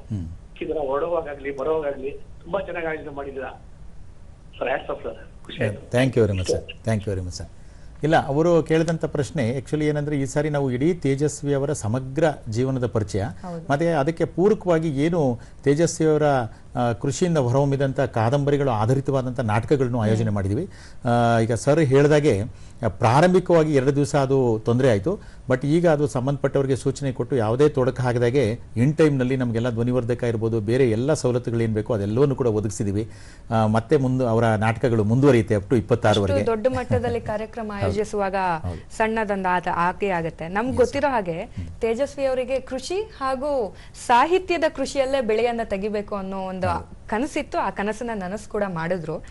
ಇದರ ಹೊರಡುವಾಗಲಿ ಬರೋವಾಗ್ಲಿ ತುಂಬಾ ಚೆನ್ನಾಗಿ ಆಯೋಜನೆ ಮಾಡಿದ್ದೀರಾ. Sir hats off sir. ಖುಷಿ ಆಯ್ತು. Thank you very much sir thank you very much sir ಇಲ್ಲ ಅವರು ಕೇಳಿದಂಥ ಪ್ರಶ್ನೆ ಆ್ಯಕ್ಚುಲಿ ಏನಂದರೆ ಈ ಸಾರಿ ನಾವು ಇಡೀ ತೇಜಸ್ವಿ ಅವರ ಸಮಗ್ರ ಜೀವನದ ಪರಿಚಯ. ಮತ್ತು ಅದಕ್ಕೆ ಪೂರಕವಾಗಿ ಏನು ತೇಜಸ್ವಿ ಅವರ ಕೃಷಿಯಿಂದ ಹೊರಹೊಮ್ಮಿದಂಥ ಕಾದಂಬರಿಗಳು ಆಧಾರಿತವಾದಂಥ ನಾಟಕಗಳನ್ನು ಆಯೋಜನೆ ಮಾಡಿದ್ವಿ. ಈಗ ಸರ್ ಹೇಳಿದಾಗೆ ಪ್ರಾರಂಭಿಕವಾಗಿ ಎರಡು ದಿವಸ ಅದು ತೊಂದರೆ ಆಯಿತು. ಬಟ್ ಈಗ ಅದು ಸಂಬಂಧಪಟ್ಟವರಿಗೆ ಸೂಚನೆ ಕೊಟ್ಟು ಯಾವುದೇ ತೊಡಕ ಹಾಕಿದಾಗೆ ಇನ್ ಟೈಮ್ನಲ್ಲಿ ನಮಗೆಲ್ಲ ಧ್ವನಿವರ್ಧಕ ಇರ್ಬೋದು ಬೇರೆ ಎಲ್ಲ ಸವಲತ್ತುಗಳೇನು ಏನು ಬೇಕೋ ಅದೆಲ್ಲವನ್ನು ಕೂಡ ಒದಗಿಸಿದ್ದೀವಿ ಮತ್ತೆ ಮುಂದೆ ಅವರ ನಾಟಕಗಳು ಮುಂದುವರಿಯುತ್ತೆ ಅಪ್ ಟು ಇಪ್ಪತ್ತಾರವರೆಗೆ. ದೊಡ್ಡ ಮಟ್ಟದಲ್ಲಿ ಕಾರ್ಯಕ್ರಮ ಆಯೋಜಿಸುವಾಗ ಸಣ್ಣದೊಂದು ಆತ ಆಕೆ ಆಗುತ್ತೆ. ನಮ್ಗೆ ಗೊತ್ತಿರೋ ಹಾಗೆ ತೇಜಸ್ವಿ ಅವರಿಗೆ ಕೃಷಿ ಹಾಗೂ ಸಾಹಿತ್ಯದ ಕೃಷಿಯಲ್ಲೇ ಬೆಳೆಯನ್ನ ತೆಗಿಬೇಕು ಅನ್ನೋ ಒಂದು ಕನಸಿತ್ತು ಆ ಕನಸನ್ನ ನನಸು ಕೂಡ ಮಾಡಿದ್ರು.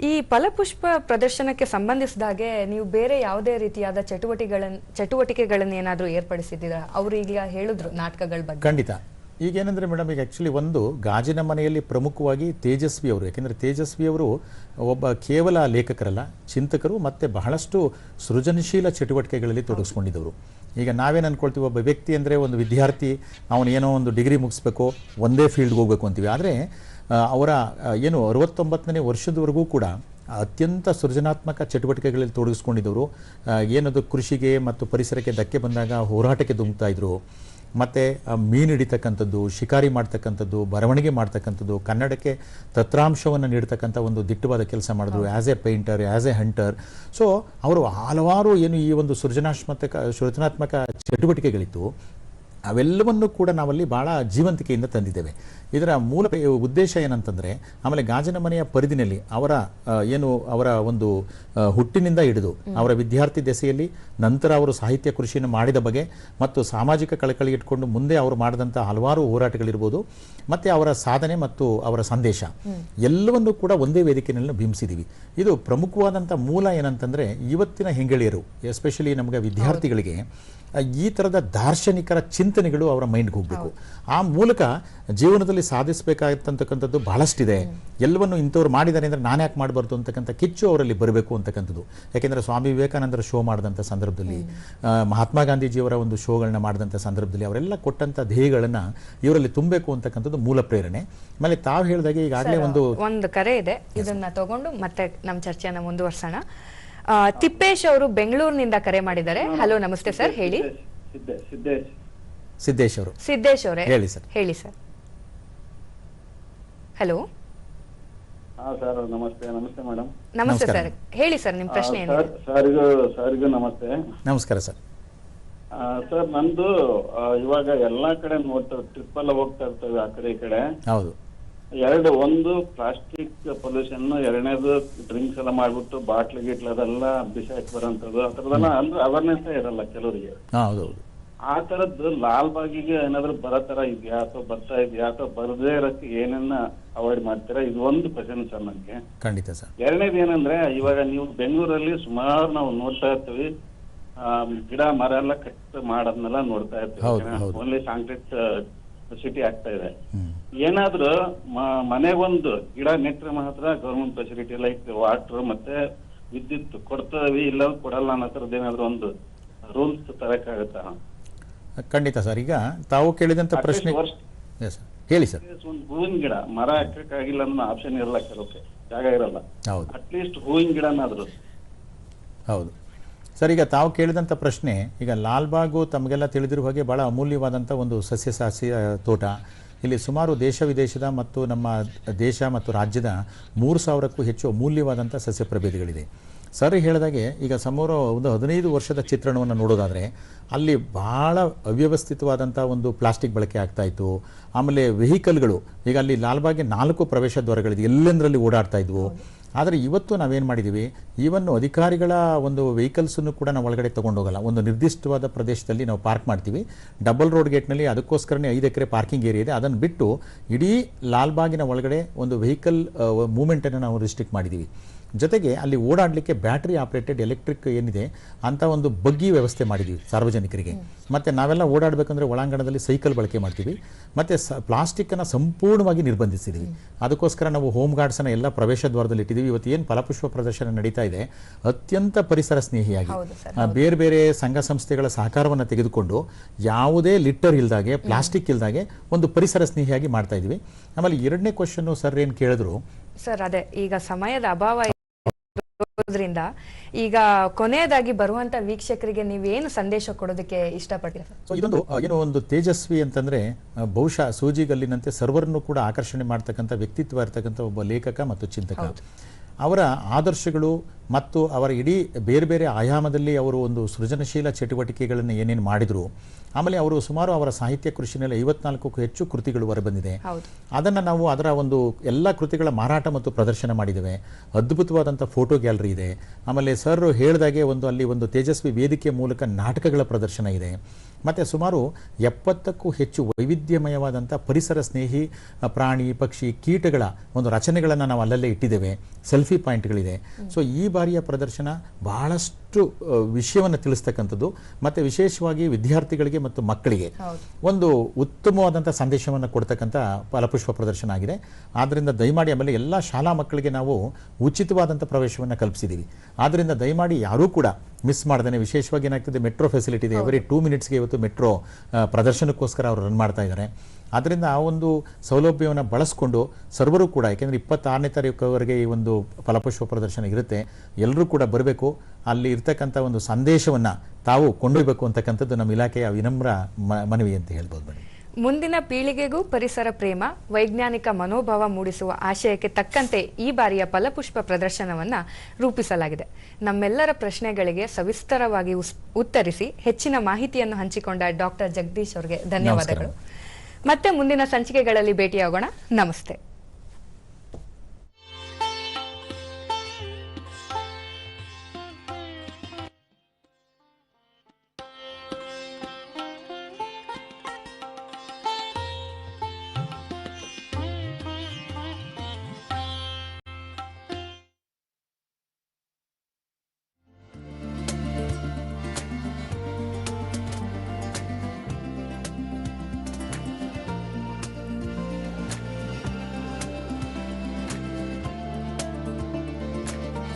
ಈ ಫಲಪುಷ್ಪ ಪ್ರದರ್ಶನಕ್ಕೆ ಸಂಬಂಧಿಸಿದಾಗೆ ನೀವು ಬೇರೆ ಯಾವುದೇ ರೀತಿಯಾದ ಚಟುವಟಿಕೆಗಳನ್ನ ಚಟುವಟಿಕೆಗಳನ್ನ ಏನಾದ್ರೂ ಏರ್ಪಡಿಸಿದ್ದೀರಾ? ಅವ್ರು ಈಗ ಹೇಳಿದ್ರು ನಾಟಕಗಳ ಬಗ್ಗೆ. ಖಂಡಿತ. ಈಗೇನೆಂದರೆ ಮೇಡಮ್, ಈಗ ಆ್ಯಕ್ಚುಲಿ ಒಂದು ಗಾಜಿನ ಮನೆಯಲ್ಲಿ ಪ್ರಮುಖವಾಗಿ ತೇಜಸ್ವಿ ಅವರು ಯಾಕೆಂದರೆ ತೇಜಸ್ವಿ ಅವರು ಒಬ್ಬ ಕೇವಲ ಲೇಖಕರಲ್ಲ, ಚಿಂತಕರು ಮತ್ತು ಬಹಳಷ್ಟು ಸೃಜನಶೀಲ ಚಟುವಟಿಕೆಗಳಲ್ಲಿ ತೊಡಗಿಸ್ಕೊಂಡಿದ್ದವರು. ಈಗ ನಾವೇನು ಅಂದ್ಕೊಳ್ತೀವಿ ಒಬ್ಬ ವ್ಯಕ್ತಿ ಅಂದರೆ ಒಂದು ವಿದ್ಯಾರ್ಥಿ, ಅವನು ಏನೋ ಒಂದು ಡಿಗ್ರಿ ಮುಗಿಸ್ಬೇಕು, ಒಂದೇ ಫೀಲ್ಡ್ಗೆ ಹೋಗ್ಬೇಕು ಅಂತೀವಿ. ಆದರೆ ಅವರ ಏನು ಅರವತ್ತೊಂಬತ್ತನೇ ವರ್ಷದವರೆಗೂ ಕೂಡ ಅತ್ಯಂತ ಸೃಜನಾತ್ಮಕ ಚಟುವಟಿಕೆಗಳಲ್ಲಿ ತೊಡಗಿಸ್ಕೊಂಡಿದ್ದವರು. ಏನದು ಕೃಷಿಗೆ ಮತ್ತು ಪರಿಸರಕ್ಕೆ ಧಕ್ಕೆ ಬಂದಾಗ ಹೋರಾಟಕ್ಕೆ ಧುಮುಕ್ತಾ ಇದ್ರು. ಮತ್ತು ಮೀನು ಹಿಡಿತಕ್ಕಂಥದ್ದು ಶಿಕಾರಿ ಮಾಡ್ತಕ್ಕಂಥದ್ದು ಬರವಣಿಗೆ ಮಾಡ್ತಕ್ಕಂಥದ್ದು ಕನ್ನಡಕ್ಕೆ ತತ್ರಾಂಶವನ್ನು ನೀಡ್ತಕ್ಕಂಥ ಒಂದು ದಿಟ್ಟವಾದ ಕೆಲಸ ಮಾಡಿದ್ರು as a painter as a hunter. So ಅವರು ಹಲವಾರು ಏನು ಈ ಒಂದು ಸೃಜನಾತ್ಮಕ ಸೃಜನಾತ್ಮಕ ಚಟುವಟಿಕೆಗಳಿತ್ತು. ಅವೆಲ್ಲವನ್ನು ಕೂಡ ನಾವಲ್ಲಿ ಭಾಳ ಜೀವಂತಿಕೆಯಿಂದ ತಂದಿದ್ದೇವೆ. ಇದರ ಮೂಲ ಉದ್ದೇಶ ಏನಂತಂದರೆ ಆಮೇಲೆ ಗಾಜಿನ ಮನೆಯ ಪರಿಧಿನಲ್ಲಿ ಅವರ ಏನು ಅವರ ಒಂದು ಹುಟ್ಟಿನಿಂದ ಹಿಡಿದು ಅವರ ವಿದ್ಯಾರ್ಥಿ ದೆಸೆಯಲ್ಲಿ ನಂತರ ಅವರು ಸಾಹಿತ್ಯ ಕೃಷಿಯನ್ನು ಮಾಡಿದ ಬಗ್ಗೆ ಮತ್ತು ಸಾಮಾಜಿಕ ಕಳಕಳಿ ಇಟ್ಕೊಂಡು ಮುಂದೆ ಅವರು ಮಾಡಿದಂಥ ಹಲವಾರು ಹೋರಾಟಗಳಿರ್ಬೋದು ಮತ್ತು ಅವರ ಸಾಧನೆ ಮತ್ತು ಅವರ ಸಂದೇಶ ಎಲ್ಲವನ್ನೂ ಕೂಡ ಒಂದೇ ವೇದಿಕೆಯಲ್ಲಿ ಬಿಂಬಿಸಿದ್ದೀವಿ. ಇದು ಪ್ರಮುಖವಾದಂಥ ಮೂಲ ಏನಂತಂದರೆ ಇವತ್ತಿನ ಹೆಂಗಳಿಯರು ಎಸ್ಪೆಷಲಿ ನಮಗೆ ವಿದ್ಯಾರ್ಥಿಗಳಿಗೆ ಈ ಥರದ ದಾರ್ಶನಿಕರ ಚಿಂತನೆಗಳು ಅವರ ಮೈಂಡ್ಗೆ ಹೋಗಬೇಕು. ಆ ಮೂಲಕ ಜೀವನದಲ್ಲಿ ಸಾಧಿಸಬೇಕಾಗಿರ್ತಕ್ಕಂಥದ್ದು ಬಹಳಷ್ಟಿದೆ. ಎಲ್ಲವನ್ನು ಇಂಥವ್ರು ಮಾಡಿದ್ದಾರೆ ಅಂದರೆ ನಾನು ಯಾಕೆ ಮಾಡಬಾರ್ದು ಅಂತಕ್ಕಂಥ ಕಿಚ್ಚು ಅವರಲ್ಲಿ ಬರಬೇಕು ಅಂತಕ್ಕಂಥದ್ದು. ಯಾಕೆಂದರೆ ಸ್ವಾಮಿ ವಿವೇಕಾನಂದರ ಶೋ ಮಾಡಿದಂಥ ಸಂದರ್ಭದಲ್ಲಿ ಮಹಾತ್ಮ ಗಾಂಧೀಜಿಯವರ ಒಂದು ಶೋಗಳನ್ನ ಮಾಡಿದಂಥ ಸಂದರ್ಭದಲ್ಲಿ ಅವರೆಲ್ಲ ಕೊಟ್ಟಂಥ ಧ್ಯೇಯಗಳನ್ನು ಇವರಲ್ಲಿ ತುಂಬಬೇಕು ಅಂತಕ್ಕಂಥದ್ದು ಮೂಲ ಪ್ರೇರಣೆ. ಆಮೇಲೆ ತಾವು ಹೇಳಿದಾಗೆ ಈಗಾಗಲೇ ಒಂದು ಒಂದು ಕರೆ ಇದೆ. ಇದನ್ನ ತಗೊಂಡು ಮತ್ತೆ ನಮ್ಮ ಚರ್ಚೆಯನ್ನು ಮುಂದುವರ್ಸೋಣ. ತಿಪ್ಪೇಶ್ ಅವರು ಬೆಂಗಳೂರಿನಿಂದ ಕರೆ ಮಾಡಿದ್ದಾರೆ. ಹಲೋ ನಮಸ್ತೆ ಸರ್ ಹೇಳಿ. ಸಿದ್ದೇಶ್ ಸಿದ್ದೇಶ್ ಅವರು. ಸಿದ್ದೇಶ್ ಅವರೇ. ಹೇಳಿ ಸರ್. ಹೇಳಿ ಸರ್ ಹಲೋ ಹಾ ಸರ್ ನಮಸ್ತೆ ನಮಸ್ತೆ ಮೇಡಮ್ ನಮಸ್ತೆ ಸರ್ ಹೇಳಿ ಸರ್ ನಿಮ್ ಪ್ರಶ್ನೆ ಏನು ಸರ್ ಸರ್ಗೂ ಸರ್ಗೂ ನಮಸ್ತೆ. ನಮಸ್ಕಾರ ಸರ್ ಆ, ಸರ್ ನಂದು ಇವಾಗ ಎಲ್ಲಾ ಕಡೆ ನೋಡ್ತಾ ಟ್ರಿಪ್ ಎಲ್ಲ ಹೋಗ್ತಾ ಇರ್ತೇವೆ ಆ ಕಡೆ ಈ ಕಡೆ. ಹೌದು. ಎರಡು ಒಂದು ಪ್ಲಾಸ್ಟಿಕ್ ಪೊಲ್ಯೂಷನ್ ಎರಡನೇದು ಡ್ರಿಂಕ್ಸ್ ಎಲ್ಲ ಮಾಡ್ಬಿಟ್ಟು ಬಾಟ್ಲ್ ಗಿಟ್ಲ್ ಅದೆಲ್ಲ ಬಿಸಾಕ್ ಬರೋಂಥದ್ದು ಆ ಥರದೆಲ್ಲ ಅಂದ್ರೆ ಅವೇರ್ನೆಸ್ ಇರಲ್ಲ ಕೆಲವರಿಗೆ. ಆ ತರದ್ದು ಲಾಲ್ ಬಾಗಿಗೆ ಏನಾದ್ರು ಬರೋ ತರ ಇದೆಯಾ ಅಥವಾ ಬರ್ತಾ ಇದೆಯಾ ಅಥವಾ ಬರದೇ ಇರೋಕ್ಕೆ ಏನನ್ನ ಅವಾಯ್ಡ್ ಮಾಡ್ತೀರಾ? ಇದು ಒಂದು ಕ್ವಶನ್ ಸರ್ ನನಗೆ. ಖಂಡಿತ ಸರ್. ಎರಡನೇದು ಏನಂದ್ರೆ ಇವಾಗ ನೀವು ಬೆಂಗಳೂರಲ್ಲಿ ಸುಮಾರು ನಾವು ನೋಡ್ತಾ ಇರ್ತೀವಿ. ಆ, ಗಿಡ ಮರ ಎಲ್ಲ ಕಟ್ ಮಾಡೋದನ್ನೆಲ್ಲ ನೋಡ್ತಾ ಇರ್ತೀವಿ. ಓನ್ಲಿ ಕಾಂಕ್ರೀಟ್ ಸಿಟಿ ಆಗ್ತಾ ಇದೆ. ಏನಾದ್ರೂ ಮನೆಗೊಂದು ಗಿಡ ನೆಟ್ರೆ ಮಾತ್ರ ಗವರ್ನಮೆಂಟ್ ಫೆಸಿಲಿಟಿ ಲೈಕ್ ವಾಟರ್ ಮತ್ತೆ ವಿದ್ಯುತ್ ಕೊಡ್ತೀವಿ ಇಲ್ಲ ಕೊಡಲ್ಲ ಅನ್ನೋ ಥರದ್ದು ಏನಾದ್ರು ಒಂದು ರೂಲ್ಸ್ ತರಕಾಗತ್ತಾ ಖಂಡಿತ ಸರ್. ಈಗ ತಾವು ಕೇಳಿದಂತ ಪ್ರಶ್ನೆ ಹೇಳಿ ಸರ್ ಒಂದು ಹೂವಿನ ಗಿಡ ಮರ ಹಾಕಕ್ಕಾಗಿಲ್ಲ ಅನ್ನೋ ಆಪ್ಷನ್ ಇರಲ್ಲ ಕೆಲವಕ್ಕೆ ಜಾಗ ಇರಲ್ಲ. ಹೌದು. ಅಟ್ಲೀಸ್ಟ್ ಹೂವಿನ ಗಿಡನಾದ್ರು. ಹೌದು. ಸರ್, ಈಗ ತಾವು ಕೇಳಿದಂಥ ಪ್ರಶ್ನೆ, ಈಗ ಲಾಲ್ಬಾಗು ತಮಗೆಲ್ಲ ತಿಳಿದಿರುವ ಹಾಗೆ ಭಾಳ ಅಮೂಲ್ಯವಾದಂಥ ಒಂದು ಸಸ್ಯಸಾಸಿ ತೋಟ. ಇಲ್ಲಿ ಸುಮಾರು ದೇಶ ವಿದೇಶದ ಮತ್ತು ನಮ್ಮ ದೇಶ ಮತ್ತು ರಾಜ್ಯದ ಮೂರು ಸಾವಿರಕ್ಕೂ ಹೆಚ್ಚು ಅಮೂಲ್ಯವಾದಂಥ ಸಸ್ಯ ಪ್ರಭೇದಗಳಿದೆ ಸರ್ ಹೇಳಿದಾಗೆ, ಈಗ ಸಮೋರ ಒಂದು ಹದಿನೈದು ವರ್ಷದ ಚಿತ್ರಣವನ್ನು ನೋಡೋದಾದರೆ, ಅಲ್ಲಿ ಭಾಳ ಅವ್ಯವಸ್ಥಿತವಾದಂಥ ಒಂದು ಪ್ಲಾಸ್ಟಿಕ್ ಬಳಕೆ ಆಗ್ತಾ ಇತ್ತು. ಆಮೇಲೆ ವೆಹಿಕಲ್ಗಳು, ಈಗ ಅಲ್ಲಿ ಲಾಲ್ಬಾಗ್ಗೆ ನಾಲ್ಕು ಪ್ರವೇಶ ದ್ವಾರಗಳಿದೆ, ಎಲ್ಲೆಂದರಲ್ಲಿ ಓಡಾಡ್ತಾ ಇದ್ವು. ಆದರೆ ಇವತ್ತು ನಾವೇನು ಮಾಡಿದ್ದೀವಿ ಈವನ್ನು ಅಧಿಕಾರಿಗಳ ಒಂದು ವೆಹಿಕಲ್ಸನ್ನು ಕೂಡ ನಾವು ಒಳಗಡೆ ತೊಗೊಂಡು ಹೋಗಲ್ಲ ಒಂದು ನಿರ್ದಿಷ್ಟವಾದ ಪ್ರದೇಶದಲ್ಲಿ ನಾವು ಪಾರ್ಕ್ ಮಾಡ್ತೀವಿ. ಡಬಲ್ ರೋಡ್ ಗೇಟ್ನಲ್ಲಿ ಅದಕ್ಕೋಸ್ಕರನೇ ಐದು ಎಕರೆ ಪಾರ್ಕಿಂಗ್ ಏರಿಯಾ ಇದೆ. ಅದನ್ನು ಬಿಟ್ಟು ಇಡೀ ಲಾಲ್ಬಾಗಿನ ಒಳಗಡೆ ಒಂದು ವೆಹಿಕಲ್ ಮೂಮೆಂಟನ್ನು ನಾವು ರಿಸ್ಟ್ರಿಕ್ಟ್ ಮಾಡಿದ್ದೀವಿ ಜೊತೆಗೆ ಅಲ್ಲಿ ಓಡಾಡಲಿಕ್ಕೆ ಬ್ಯಾಟ್ರಿ ಆಪರೇಟೆಡ್ ಎಲೆಕ್ಟ್ರಿಕ್ ಏನಿದೆ ಅಂತ ಒಂದು ಬಗ್ಗಿ ವ್ಯವಸ್ಥೆ ಮಾಡಿದ್ದೀವಿ ಸಾರ್ವಜನಿಕರಿಗೆ. ಮತ್ತು ನಾವೆಲ್ಲ ಓಡಾಡಬೇಕಂದ್ರೆ ಒಳಾಂಗಣದಲ್ಲಿ ಸೈಕಲ್ ಬಳಕೆ ಮಾಡ್ತೀವಿ. ಮತ್ತು ಸ ಪ್ಲಾಸ್ಟಿಕ್ಕನ್ನು ಸಂಪೂರ್ಣವಾಗಿ ನಿರ್ಬಂಧಿಸಿದ್ದೀವಿ ಅದಕ್ಕೋಸ್ಕರ ನಾವು ಹೋಮ್ ಗಾರ್ಡ್ಸನ್ನು ಎಲ್ಲ ಪ್ರವೇಶ ದ್ವಾರದಲ್ಲಿ ಇಟ್ಟಿದ್ದೀವಿ ಇವತ್ತು ಏನು ಫಲಪುಷ್ಪ ಪ್ರದರ್ಶನ ನಡೀತಾ ಇದೆ ಅತ್ಯಂತ ಪರಿಸರ ಸ್ನೇಹಿಯಾಗಿ. ಬೇರೆ ಬೇರೆ ಸಂಘ ಸಂಸ್ಥೆಗಳ ಸಹಕಾರವನ್ನು ತೆಗೆದುಕೊಂಡು ಯಾವುದೇ ಲಿಟ್ಟರ್ ಇಲ್ದಾಗೆ ಪ್ಲಾಸ್ಟಿಕ್ ಇಲ್ದಾಗೆ ಒಂದು ಪರಿಸರ ಸ್ನೇಹಿಯಾಗಿ ಮಾಡ್ತಾ ಇದ್ದೀವಿ. ಆಮೇಲೆ ಎರಡನೇ ಕ್ವಶನ್ನು ಸರ್ ಏನು ಕೇಳಿದ್ರು? ಸರ್ ಅದೇ ಈಗ ಸಮಯದ ಅಭಾವ ಇರೋದ್ರಿಂದ ಈಗ ಕೊನೆಯದಾಗಿ ಬರುವಂತ ವೀಕ್ಷಕರಿಗೆ ನೀವೇನು ಸಂದೇಶ ಕೊಡೋದಕ್ಕೆ ಸೊ ಇದೊಂದು ಏನೋ ಒಂದು ತೇಜಸ್ವಿ ಅಂತಂದ್ರೆ ಬಹುಶಃ ಸೂಜಿಗಲ್ಲಿನಂತೆ ಸರ್ವರನ್ನು ಕೂಡ ಆಕರ್ಷಣೆ ಮಾಡ್ತಕ್ಕಂಥ ವ್ಯಕ್ತಿತ್ವ ಇರ್ತಕ್ಕಂಥ ಒಬ್ಬ ಲೇಖಕ ಮತ್ತು ಚಿಂತಕ. ಅವರ ಆದರ್ಶಗಳು ಮತ್ತು ಅವರ ಇಡೀ ಬೇರೆ ಬೇರೆ ಆಯಾಮದಲ್ಲಿ ಅವರು ಒಂದು ಸೃಜನಶೀಲ ಚಟುವಟಿಕೆಗಳನ್ನು ಏನೇನು ಮಾಡಿದರು ಆಮೇಲೆ ಅವರು ಸುಮಾರು ಅವರ ಸಾಹಿತ್ಯ ಕೃಷಿನಲ್ಲಿ ಐವತ್ನಾಲ್ಕಕ್ಕೂ ಹೆಚ್ಚು ಕೃತಿಗಳು ಹೊರಬಂದಿದೆ ಅದನ್ನು ನಾವು ಅದರ ಒಂದು ಎಲ್ಲ ಕೃತಿಗಳ ಮಾರಾಟ ಮತ್ತು ಪ್ರದರ್ಶನ ಮಾಡಿದ್ದೇವೆ. ಅದ್ಭುತವಾದಂಥ ಫೋಟೋ ಗ್ಯಾಲರಿ ಇದೆ. ಆಮೇಲೆ ಸರ್ ಹೇಳಿದಾಗೆ ಒಂದು ಅಲ್ಲಿ ಒಂದು ತೇಜಸ್ವಿ ವೇದಿಕೆ ಮೂಲಕ ನಾಟಕಗಳ ಪ್ರದರ್ಶನ ಇದೆ. ಮತ್ತು ಸುಮಾರು ಎಪ್ಪತ್ತಕ್ಕೂ ಹೆಚ್ಚು ವೈವಿಧ್ಯಮಯವಾದಂಥ ಪರಿಸರ ಸ್ನೇಹಿ ಪ್ರಾಣಿ ಪಕ್ಷಿ ಕೀಟಗಳ ಒಂದು ರಚನೆಗಳನ್ನು ನಾವು ಅಲ್ಲಲ್ಲೇ ಇಟ್ಟಿದ್ದೇವೆ. ಸೆಲ್ಫಿ ಪಾಯಿಂಟ್ಗಳಿದೆ. ಸೊ ಈ ಬಾರಿಯ ಪ್ರದರ್ಶನ ಬಹಳಷ್ಟು ವಿಷಯವನ್ನು ತಿಳಿಸ್ತಕ್ಕಂಥದ್ದು ಮತ್ತು ವಿಶೇಷವಾಗಿ ವಿದ್ಯಾರ್ಥಿಗಳಿಗೆ ಮತ್ತು ಮಕ್ಕಳಿಗೆ ಒಂದು ಉತ್ತಮವಾದಂಥ ಸಂದೇಶವನ್ನು ಕೊಡ್ತಕ್ಕಂಥ ಫಲಪುಷ್ಪ ಪ್ರದರ್ಶನ ಆಗಿದೆ. ಆದ್ದರಿಂದ ದಯಮಾಡಿ ಆಮೇಲೆ ಎಲ್ಲ ಶಾಲಾ ಮಕ್ಕಳಿಗೆ ನಾವು ಉಚಿತವಾದಂಥ ಪ್ರವೇಶವನ್ನು ಕಲ್ಪಿಸಿದ್ದೀವಿ. ಆದ್ದರಿಂದ ದಯಮಾಡಿ ಯಾರೂ ಕೂಡ ಮಿಸ್ ಮಾಡ್ದೇ ವಿಶೇಷವಾಗಿ ಏನಾಗ್ತದೆ ಮೆಟ್ರೋ ಫೆಸಿಲಿಟಿ ಇದೆ. ಎವರಿ ಟೂ ಮಿನಿಟ್ಸ್ಗೆ ಇವತ್ತು ಮೆಟ್ರೋ ಪ್ರದರ್ಶನಕ್ಕೋಸ್ಕರ ಅವರು ರನ್ ಮಾಡ್ತಾ ಇದ್ದಾರೆ. ಆದ್ದರಿಂದ ಆ ಒಂದು ಸೌಲಭ್ಯವನ್ನು ಬಳಸ್ಕೊಂಡು ಸರ್ವರು ಕೂಡ ಯಾಕೆಂದರೆ ಇಪ್ಪತ್ತಾರನೇ ತಾರೀಕುವರೆಗೆ ಈ ಒಂದು ಫಲಪುಷ್ಪ ಪ್ರದರ್ಶನ ಇರುತ್ತೆ ಎಲ್ಲರೂ ಕೂಡ ಬರಬೇಕು. ಅಲ್ಲಿ ಇರ್ತಕ್ಕಂಥ ಒಂದು ಸಂದೇಶವನ್ನು ತಾವು ಕೊಂಡೊಯ್ಯಬೇಕು ಅಂತಕ್ಕಂಥದ್ದು ನಮ್ಮ ಇಲಾಖೆಯ ವಿನಮ್ರ ಮನವಿ ಅಂತ ಹೇಳ್ಬೋದು ಮೇಡಮ್. ಮುಂದಿನ ಪೀಳಿಗೆಗೂ ಪರಿಸರ ಪ್ರೇಮ ವೈಜ್ಞಾನಿಕ ಮನೋಭಾವ ಮೂಡಿಸುವ ಆಶಯಕ್ಕೆ ತಕ್ಕಂತೆ ಈ ಬಾರಿಯ ಫಲಪುಷ್ಪ ಪ್ರದರ್ಶನವನ್ನ ರೂಪಿಸಲಾಗಿದೆ. ನಮ್ಮೆಲ್ಲರ ಪ್ರಶ್ನೆಗಳಿಗೆ ಸವಿಸ್ತರವಾಗಿ ಉತ್ತರಿಸಿ ಹೆಚ್ಚಿನ ಮಾಹಿತಿಯನ್ನು ಹಂಚಿಕೊಂಡ ಡಾಕ್ಟರ್ ಜಗದೀಶ್ ಅವರಿಗೆ ಧನ್ಯವಾದಗಳು. ಮತ್ತೆ ಮುಂದಿನ ಸಂಚಿಕೆಗಳಲ್ಲಿ ಭೇಟಿಯಾಗೋಣ. ನಮಸ್ತೆ.